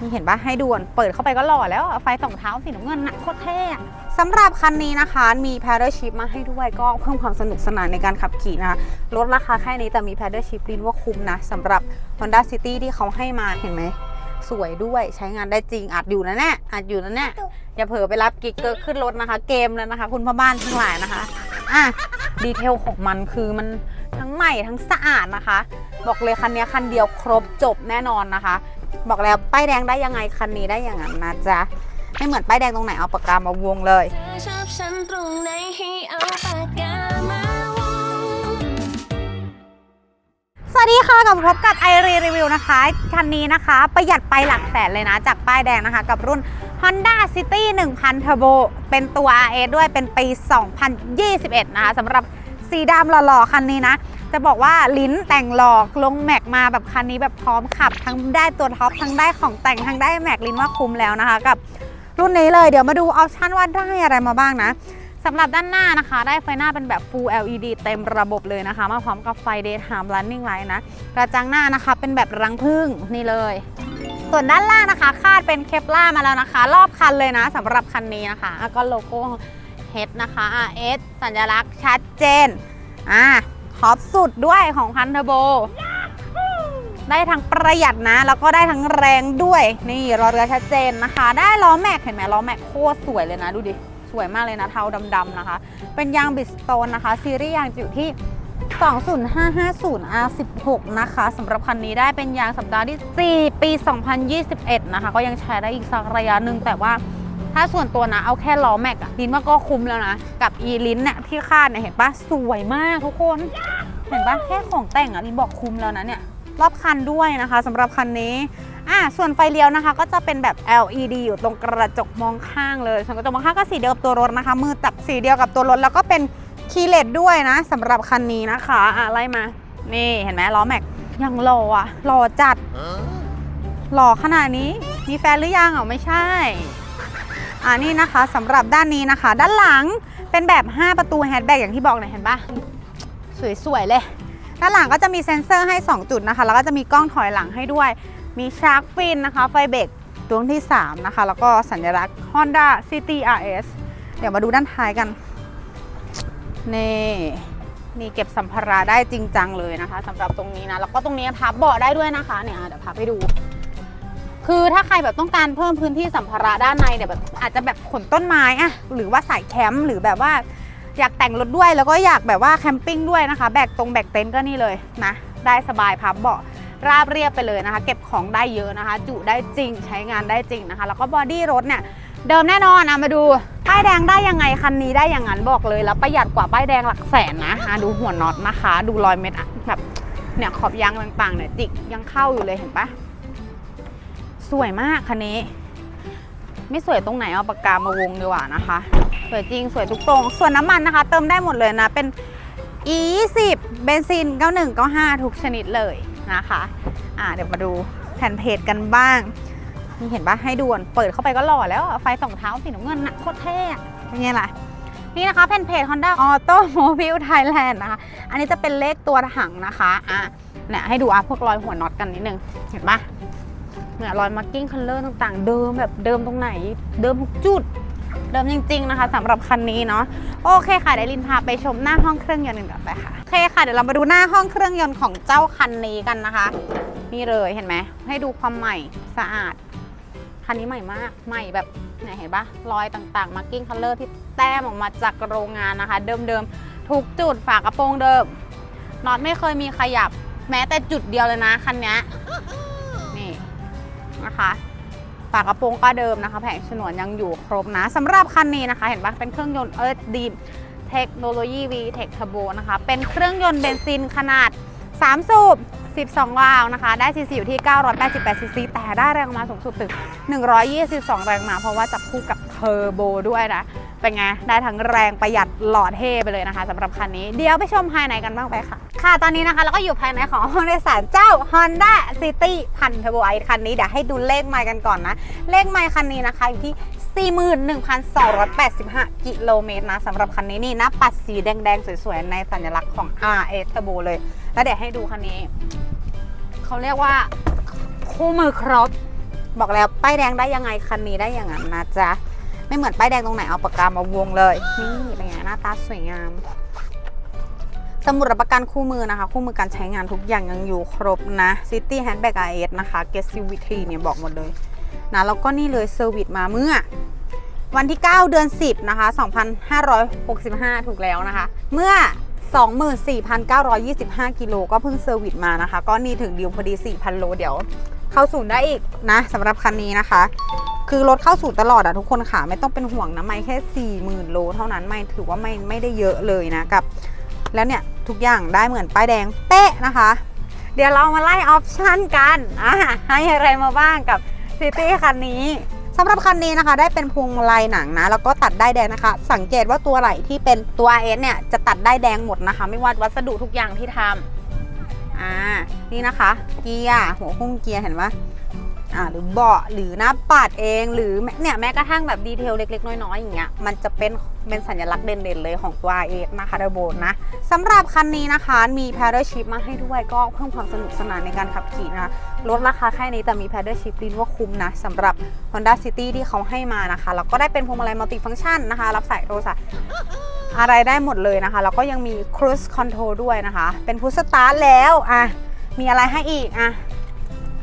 นี่เห็นปะให้ดูก่อนเปิดเข้าไปก็หล่อแล้วอะไฟสองเท้าสีน้ำเงินนะโคตรเท่สำหรับคันนี้นะคะ มี paddle shift มาให้ด้วยก็เพิ่มความสนุกสนานในการขับขี่นะคะลดราคาแค่นี้แต่มี paddle shift ลินว่าคุ้มนะสำหรับ Honda City ที่เขาให้มาเห็นไหมสวยด้วยใช้งานได้จริงอัดอยู่นะเนี่ยอัดอยู่นะเนี่ยอย่าเผลอไปรับกิ๊กเกอร์ขึ้นรถนะคะ เกมแล้วนะคะ คุณพ่อบ้านทั้งหลายนะคะอะดีเทลของมันคือมันทั้งใหม่ทั้งสะอาดนะคะ บอกเลยคันนี้คันเดียวครบจบแน่นอนนะคะ บอกแล้วป้ายแดงได้ยังไงคันนี้ได้อย่างนั้นนะจ๊ะไม่เหมือนป้ายแดงตรงไหนเอาปากกามาวงเลยชอบฉันตรงไหนให้เอาปากกามาวงสวัสดีค่ะกับพบกับไอรีรีวิวนะคะคันนี้นะคะ ประหยัดไปหลักแสนเลยนะ จากป้ายแดงนะคะ กับรุ่น Honda City 1000 Turbo เป็นตัว RS ด้วยเป็นปี 2021 นะคะสำหรับสีดำหล่อๆ คันนี้นะ จะบอกว่าลิ้นแต่งหลอกลงแม็กมาแบบคันนี้แบบพร้อมขับ ทั้งได้ตัวท็อปทั้งได้ของแต่งทั้งได้แม็กลิ้นว่าคุ้มแล้วนะคะ กับรุ่นนี้เลยเดี๋ยวมาดูออปชั่นว่าได้อะไรมาบ้างนะสำหรับด้านหน้านะคะ ได้ไฟหน้าเป็นแบบ Full LED เต็มระบบเลยนะคะ มาพร้อมกับไฟ Daytime Running Light นะ กระจังหน้านะคะเป็นแบบรังผึ้งนี่เลย ส่วนด้านล่างนะคะ คาดเป็นเคปล่ามาแล้วนะคะ รอบคันเลยนะสำหรับคันนี้นะคะอะก็โลโก้ H นะคะ RS สัญลักษณ์ชัดเจนอ่า ท็อปสุดด้วยของพันเทอร์โบ ได้ทั้งประหยัดนะ แล้วก็ได้ทั้งแรงด้วย นี่รอเรือชัดเจนนะคะ ได้ล้อแม็กเห็นไหมล้อแม็กโคตรสวยเลยนะ ดูดิ สวยมากเลยนะ เทาดำๆนะคะ เป็นยางบิสโตนนะคะ ซีรีส์ยางจะอยู่ที่ 20550 R16 นะคะสำหรับคันนี้ได้เป็นยางสัปดาห์ที่ 4 ปี 2021 นะคะ ก็ยังใช้ได้อีกสักระยะหนึ่งแต่ว่า ถ้าส่วนตัวนะเอาแค่ล้อแม็กอะลินว่าก็คุ้มแล้วนะ กับอีลินเนี่ยที่คาดเนี่ยเห็นปะสวยมากทุกคน เห็นปะแค่ของแต่งอะลินบอกคุ้มแล้วนะเนี่ยรอบคันด้วยนะคะสำหรับคันนี้อะส่วนไฟเลี้ยวนะคะ ก็จะเป็นแบบ LED อยู่ตรงกระจกมองข้างเลยส่วนกระจกมองข้างก็สีเดียวกับตัวรถนะคะ มือจับสีเดียวกับตัวรถแล้วก็เป็นคีย์เลสด้วยนะสำหรับคันนี้นะคะอะไล่มา นี่เห็นไหมล้อแม็กยังหล่ออะหล่อจัดหล่อขนาดนี้มีแฟนหรือยังอะไม่ใช่ อ่านี่นะคะสำหรับด้านนี้นะคะ ด้านหลังเป็นแบบ 5 ประตูแฮชแบ็กอย่างที่บอกเนี่ยเห็นปะสวยๆเลย ด้านหลังก็จะมีเซ็นเซอร์ให้ 2 จุดนะคะ แล้วก็จะมีกล้องถอยหลังให้ด้วย มีชาร์กฟินนะคะ ไฟเบรกดวงที่ 3 นะคะ แล้วก็สัญลักษณ์ Honda City RS เดี๋ยวมาดูด้านท้ายกัน นี่นี่เก็บสัมภาระได้จริงจังเลยนะคะสำหรับตรงนี้นะ แล้วก็ตรงนี้พับเบาะได้ด้วยนะคะเนี่ยเดี๋ยวพับให้ดู คือถ้าใครแบบต้องการเพิ่มพื้นที่สัมภาระด้านในเดี๋ยวแบบอาจจะแบบขนต้นไม้อะหรือว่าสายแคมป์หรือแบบว่าอยากแต่งรถด้วยแล้วก็อยากแบบว่าแคมปิ้งด้วยนะคะ แบกตรงแบกเต็นท์ก็นี่เลยนะได้สบายพับเบาะราบเรียบไปเลยนะคะ เก็บของได้เยอะนะคะ จุได้จริงใช้งานได้จริงนะคะ แล้วก็บอดี้รถเนี่ยเดิมแน่นอนนะมาดูป้ายแดงได้ยังไงคันนี้ได้อย่างนั้นบอกเลยแล้วประหยัดกว่าป้ายแดงหลักแสนนะอะดูหัวน็อตนะคะ ดูรอยเม็ดแบบเนี่ยขอบยางต่างๆเนี่ยจิกยังเข้าอยู่เลยเห็นปะ สวยมากคันนี้ ไม่สวยตรงไหนเอาปากกามาวงดีกว่านะคะ สวยจริงสวยทุกตรง ส่วนน้ำมันนะคะ เติมได้หมดเลยนะ เป็น E20 เบนซิน 91 95 ทุกชนิดเลยนะคะอ่าเดี๋ยวมาดูแผ่นเพจกันบ้าง นี่เห็นปะให้ดูก่อนเปิดเข้าไปก็หล่อแล้วไฟสองเท้าสีน้ำเงินนะโคตรเท่อะเป็นไงล่ะนี่นะคะแผ่นเพจ Honda Automobile Thailand นะคะ อันนี้จะเป็นเลขตัวถังนะคะ อะเนี่ยให้ดูอะพวกรอยหัวน็อตกันนิดนึง เห็นปะ เนี่ยรอยมาร์กิ้งคัลเลอร์ต่างๆ เดิมแบบเดิมตรงไหน เดิมทุกจุด เดิมจริง ๆ นะคะสำหรับคันนี้เนาะโอเคค่ะเดี๋ยวลินพาไปชมหน้าห้องเครื่องยนต์กันก่อไปค่ะโอเคค่ะเดี๋ยวเรามาดูหน้าห้องเครื่องยนต์ของเจ้าคันนี้กันนะคะ นี่เลยเห็นไหมให้ดูความใหม่สะอาดคันนี้ใหม่มากใหม่แบบเนี่ยเห็นปะรอยต่างๆมาร์กิ้งคัลเลอร์ที่แต้มออกมาจากโรงงานนะคะ เดิมๆทุกจุดฝากระโปรงเดิมน็อตไม่เคยมีขยับ แม้แต่จุดเดียวเลยนะคันนี้ นะคะฝากระโปรงก็เดิมนะคะ แผงฉนวนยังอยู่ครบนะสำหรับคันนี้นะคะ เห็นปะเป็นเครื่องยนต์เอิร์ธดีมเทคโนโลยี VTEC Turbo นะคะ เป็นเครื่องยนต์เบนซินขนาด 3 สูบ 12 วาล์วนะคะ ได้ซีซีอยู่ที่ 988ซีซี แต่ได้แรงมาสูงสุดถึง 122 แรงมา เพราะว่าจับคู่กับเทอร์โบด้วยนะ เป็นไง ได้ทั้งแรงประหยัดหล่อเท่ไปเลยนะคะสำหรับคันนี้ เดี๋ยวไปชมภายในกันบ้างไปค่ะ ค่ะตอนนี้นะคะเราก็อยู่ภายในของห้องโดยสารเจ้า Honda City พันเทอร์โบไอคันนี้เดี๋ยวให้ดูเลขไมล์กันก่อนนะ เลขไมล์คันนี้นะคะอยู่ที่41,285 กิโลเมตรนะสำหรับคันนี้นี่หนะปัดสีแดง ๆ สวย ๆ ในสัญลักษณ์ของ RS Turbo เลย แล้วเดี๋ยวให้ดูคันนี้ เขาเรียกว่าคู่มือครบ บอกแล้วป้ายแดงได้ยังไงคันนี้ได้อย่างนั้นนะจ๊ะ ไม่เหมือนป้ายแดงตรงไหนเอาปากกามาวงเลย นี่เป็นไงหน้าตาสวยงาม สมุดรับประกันคู่มือนะคะ คู่มือการใช้งานทุกอย่างยังอยู่ครบนะ City Handbag IS นะคะ g e t CVT เนี่ยบอกหมดเลยนะแล้วก็นี่เลยเซอร์วิสมาเมื่อ วันที่ 9 เดือน 10 นะคะ 2565 ถูกแล้วนะคะ เมื่อ 24,925 กิโลก็เพิ่งเซอร์วิสมานะคะ ก็นี่ถึงดิวพอดี 4,000 โลเดี๋ยว เข้าศูนย์ได้อีกนะสำหรับคันนี้นะคะ คือรถเข้าศูนย์ตลอดอะทุกคนค่ะ ไม่ต้องเป็นห่วงนะไม่แค่ 40,000 โลเท่านั้นไม่ถือว่าไม่ไม่ได้เยอะเลยนะกับ แล้วเนี่ยทุกอย่างได้เหมือนป้ายแดงเป๊ะนะคะ เดี๋ยวเรามาไล่ออปชันกันอะให้อะไรมาบ้างกับซิตี้คันนี้สำหรับคันนี้นะคะ ได้เป็นพวงมาลัยหนังนะ แล้วก็ตัดได้แดงนะคะ สังเกตว่าตัวไหล่ที่เป็นตัว RS เนี่ยจะตัดได้แดงหมดนะคะ ไม่ว่าวัสดุทุกอย่างที่ทำอ่านี่นะคะ เกียร์หัวหุ้มเกียร์เห็นไหม อ่าหรือเบาะหรือหน้าปัดเองหรือแม้เนี่ยแม้กระทั่งแบบดีเทลเล็ก ๆ น้อยๆอย่างเงี้ยมันจะเป็นเป็นสัญลักษณ์เด่นๆเลยของตัว RS นะคะเดโบนนะสำหรับคันนี้นะคะมี p a d d l e Shift มาให้ด้วยก็เพิ่มความสนุกสนานในการขับขี่นะคะลดราคาแค่นี้แต่มี p a d d l e Shift ลินว่าคุ้มนะสำหรับ Honda City ที่เขาให้มานะคะแล้วก็ได้เป็นพวงมาลัยมัลติฟัง c t ชันนะคะ รับสายโทรศัพท์อะไรได้หมดเลยนะคะ แล้วก็ยังมี Cruise Control ด้วยนะคะ เป็นพุชสตาร์แล้วอะมีอะไรให้อีกอะ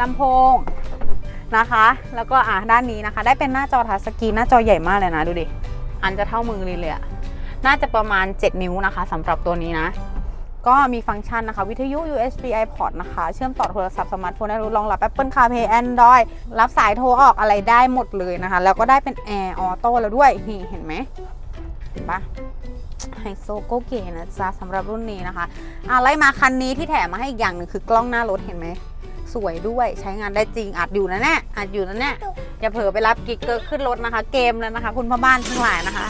ลำโพง นะคะ แล้วก็อะด้านนี้นะคะ ได้เป็นหน้าจอทัชสกรีนหน้าจอใหญ่มากเลยนะดูดิ อันจะเท่ามือเลยเลยอะน่าจะประมาณ 7 นิ้วนะคะสำหรับตัวนี้นะ ก็มีฟังก์ชันนะคะ วิทยุ USB iPod นะคะ เชื่อมต่อโทรศัพท์สมาร์ทโฟนได้รองรับ Apple CarPlay Android รับสายโทรออกอะไรได้หมดเลยนะคะ แล้วก็ได้เป็น Air Auto แล้วด้วย นี่เห็นไหมเห็นปะไฮโซโกเก๋นะจ๊ะสำหรับรุ่นนี้นะคะอะไล่มาคันนี้ที่แถมมาให้อีกอย่างหนึ่งคือกล้องหน้ารถเห็นไหม สวยด้วยใช้งานได้จริงอัดอยู่นะเนี่ยอัดอยู่นะเนี่ยอย่าเผลอไปรับกิ๊กเกอร์ขึ้นรถนะคะ เกมแล้วนะคะ คุณพ่อบ้านทั้งหลายนะคะ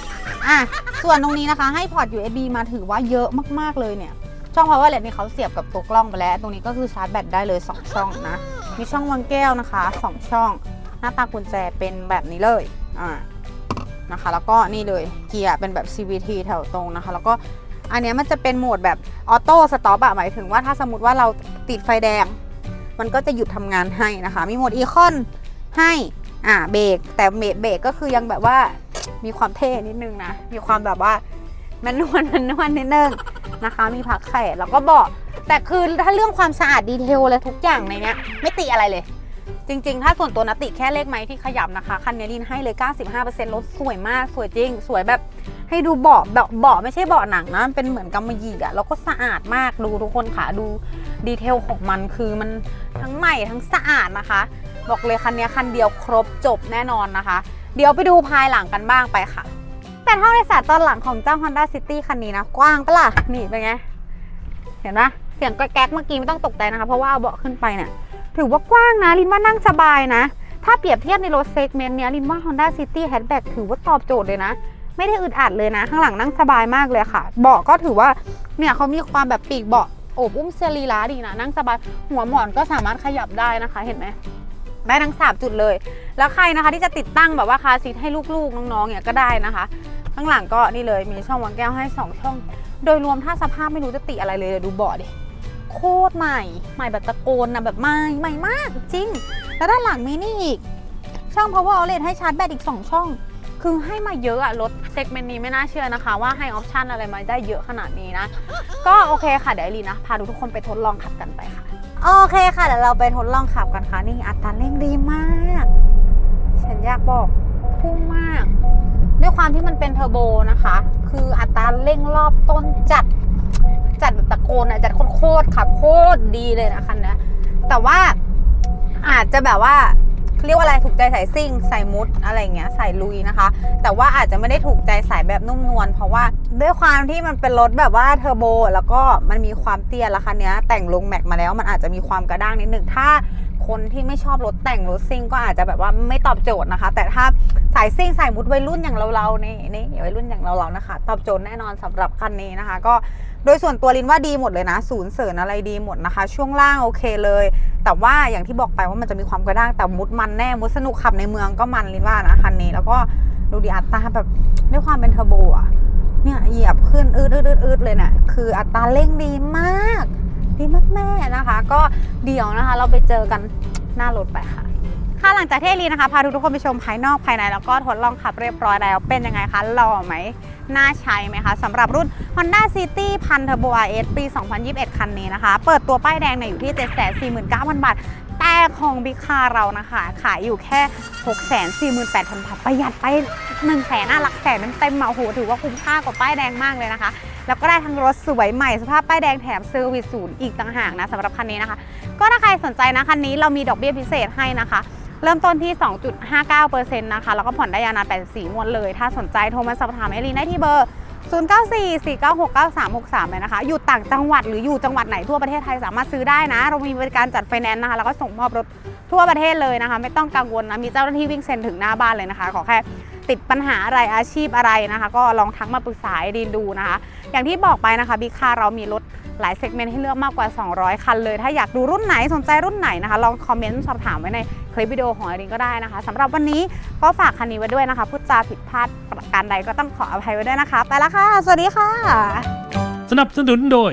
อะส่วนตรงนี้นะคะให้พอร์ต USB มาถือว่าเยอะมากๆเลยเนี่ย ช่อง power outlet นี่เขาเสียบกับตัวกล้องไปแล้ว ตรงนี้ก็คือชาร์จแบตได้เลย 2 ช่องนะ มีช่องวางแก้วนะคะ 2 ช่อง หน้าตากุญแจเป็นแบบนี้เลยอ่านะคะ แล้วก็นี่เลยเกียร์เป็นแบบ CVT แถวตรงนะคะ แล้วก็อันเนี้ยมันจะเป็นโหมดแบบออโต้สต็อปอะหมายถึงว่าถ้าสมมติว่าเราติดไฟแดง มันก็จะหยุดทำงานให้นะคะ มีโหมดอีคอนให้อ่าเบรกแต่เบรกก็คือยังแบบว่ามีความเท่นิดนึงนะ มีความแบบว่ามันนวลมันนวลนิดนึงนะคะ มีผักแขกแล้วก็เบาะแต่คือถ้าเรื่องความสะอาดดีเทลอะไรทุกอย่างในเนี้ยไม่ติอะไรเลย จริง ๆ ถ้าส่วนตัวนะติแค่เลขไม้ที่ขยับนะคะคันนี้ลินให้เลย 95%รถสวยมาก สวยจริง สวยแบบให้ดูเบาะแบบเบาะไม่ใช่เบาะหนังนะเป็นเหมือนกำมะหยี่อะแล้วก็สะอาดมากดูทุกคนค่ะดู ดีเทลของมันคือมันทั้งใหม่ทั้งสะอาดนะคะ บอกเลยคันนี้คันเดียวครบจบแน่นอนนะคะ เดี๋ยวไปดูภายหลังกันบ้างไปค่ะแต่ห้องโดยสารตอนหลังของเจ้า Honda City คันนี้นะ กว้างปะล่ะ นี่เป็นไง เห็นปะเสียงแก๊กเมื่อกี้ไม่ต้องตกใจนะคะ เพราะว่าเอาเบาะขึ้นไปเนี่ยถือว่ากว้างนะลินว่านั่งสบายนะ ถ้าเปรียบเทียบในรถเซกเมนต์เนี้ยลินว่า Honda City Hatchback ถือว่าตอบโจทย์เลยนะ ไม่ได้อึดอัดเลยนะ ข้างหลังนั่งสบายมากเลยค่ะ เบาะก็ถือว่าเนี่ยเขามีความแบบปีกเบาะ โอบอุ้มเซรีระดีนะ นั่งสบายหัวหมอนก็สามารถขยับได้นะคะ เห็นไหมได้ทั้งสามจุดเลย แล้วใครนะคะที่จะติดตั้งแบบว่าคาซีทให้ลูกๆ น้องๆเนี่ยก็ได้นะคะ ข้างหลังก็นี่เลยมีช่องวางแก้วให้ 2 ช่อง โดยรวมถ้าสภาพไม่รู้จะติอะไรเลยดูเบาะดิโคตรใหม่ ใหม่แบบตะโกนนะแบบใหม่ใหม่มากจริง แล้วด้านหลังมีนี่อีก ช่อง power outlet ให้ชาร์จแบตอีก 2 ช่อง คือให้มาเยอะอะรถเซกเมนต์นี้ไม่น่าเชื่อนะคะ ว่าให้ออปชันอะไรมาได้เยอะขนาดนี้นะ ก็โอเคค่ะ เดี๋ยวไอรีนะ พาทุกคนไปทดลองขับกันไปค่ะ โอเคค่ะเดี๋ยวเราไปทดลองขับกันค่ะ นี่อัตราเร่งดีมาก ฉันอยากบอกพุ่งมาก ด้วยความที่มันเป็นเทอร์โบนะคะ คืออัตราเร่งรอบต้นจัด จัดแบบตะโกนอะจัดโคตรๆขับโคตรดีเลยนะคันเนี้ยแต่ว่าอาจจะแบบว่า เรียกว่าอะไรถูกใจสายซิ่งสายมุดอะไรเงี้ยสายลุยนะคะ แต่ว่าอาจจะไม่ได้ถูกใจสายแบบนุ่มนวลเพราะว่าด้วยความที่มันเป็นรถแบบว่าเทอร์โบแล้วก็มันมีความเตี้ยแล้วคันนี้แต่งลงแม็กมาแล้วมันอาจจะมีความกระด้างนิดหนึ่งถ้า คนที่ไม่ชอบรถแต่งรถซิ่งก็อาจจะแบบว่าไม่ตอบโจทย์นะคะ แต่ถ้าสายซิ่งสายมุดวัยรุ่นอย่างเราๆนี่นี่วัยรุ่นอย่างเราๆนะคะ ตอบโจทย์แน่นอนสำหรับคันนี้นะคะ ก็โดยส่วนตัวลินว่าดีหมดเลยนะศูนย์เสริญอะไรดีหมดนะคะ ช่วงล่างโอเคเลย แต่ว่าอย่างที่บอกไปว่ามันจะมีความกระด้างแต่มุดมันแน่มุดสนุกขับในเมืองก็มันลินว่านะคันนี้ แล้วก็ดูดีอัตราแบบด้วยความเป็นเทอร์โบอะเนี่ยเหยียบขึ้นอืดอืดอืดเลยเนี่ยคืออัตราเร่งดีมาก ดีมากแม่นะคะ ก็เดี๋ยวนะคะ เราไปเจอกันหน้ารถไปค่ะ ค่ะหลังจากที่ลีนะคะพาทุกๆคนไปชมภายนอกภายในแล้วก็ทดลองขับเรียบร้อยแล้วเป็นยังไงคะหล่อไหมน่าใช้ไหมคะสำหรับรุ่น Honda City พันเทอร์โบ RS ปี 2021 คันนี้นะคะ เปิดตัวป้ายแดงเนี่ยอยู่ที่ 749,000 บาท แต่ของบิ๊กคาเรานะคะ ขายอยู่แค่ 648,000 บาท ประหยัดไป 1 0 0 0 0แสนน่ารักแสนเต็มๆมาโอ้โหถือว่าคุ้มค่ากว่าป้ายแดงมากเลยนะคะ แล้วก็ได้ทั้งรถสวยใหม่สภาพป้ายแดงแถมเซอร์วิสศูนย์อีกต่างหากนะสำหรับคันนี้นะคะ ก็ถ้าใครสนใจนะคันนี้เรามีดอกเบี้ยพิเศษให้นะคะเริ่มต้นที่ 2.59%นะคะ แล้วก็ผ่อนได้ยาวนาน84งวดเลย ถ้าสนใจโทรมาสอบถามเอลีนได้ที่เบอร์ 0944969363เลยนะคะ อยู่ต่างจังหวัดหรืออยู่จังหวัดไหนทั่วประเทศไทยสามารถซื้อได้นะ เรามีบริการจัดไฟแนนซ์นะคะ แล้วก็ส่งมอบรถทั่วประเทศเลยนะคะ ไม่ต้องกังวลนะ มีเจ้าหน้าที่วิ่งเซ็นถึงหน้าบ้านเลยนะคะ ขอแค่ ติดปัญหาอะไรอาชีพอะไรนะคะ ก็ลองทักมาปรึกษาดีนดูนะคะ อย่างที่บอกไปนะคะบิ๊กคาเรามีรถหลายเซกเมนต์ให้เลือกมากกว่า 200 คันเลย ถ้าอยากดูรุ่นไหนสนใจรุ่นไหนนะคะ ลองคอมเมนต์สอบถามไว้ในคลิปวิดีโอของไอรินก็ได้นะคะสำหรับวันนี้ก็ฝากคันนี้ไว้ด้วยนะคะพูดจาผิดพลาดประการใดก็ต้องขออภัยไว้ด้วยนะคะ ไปล้วค่ะ สวัสดีค่ะ สนับสนุนโดย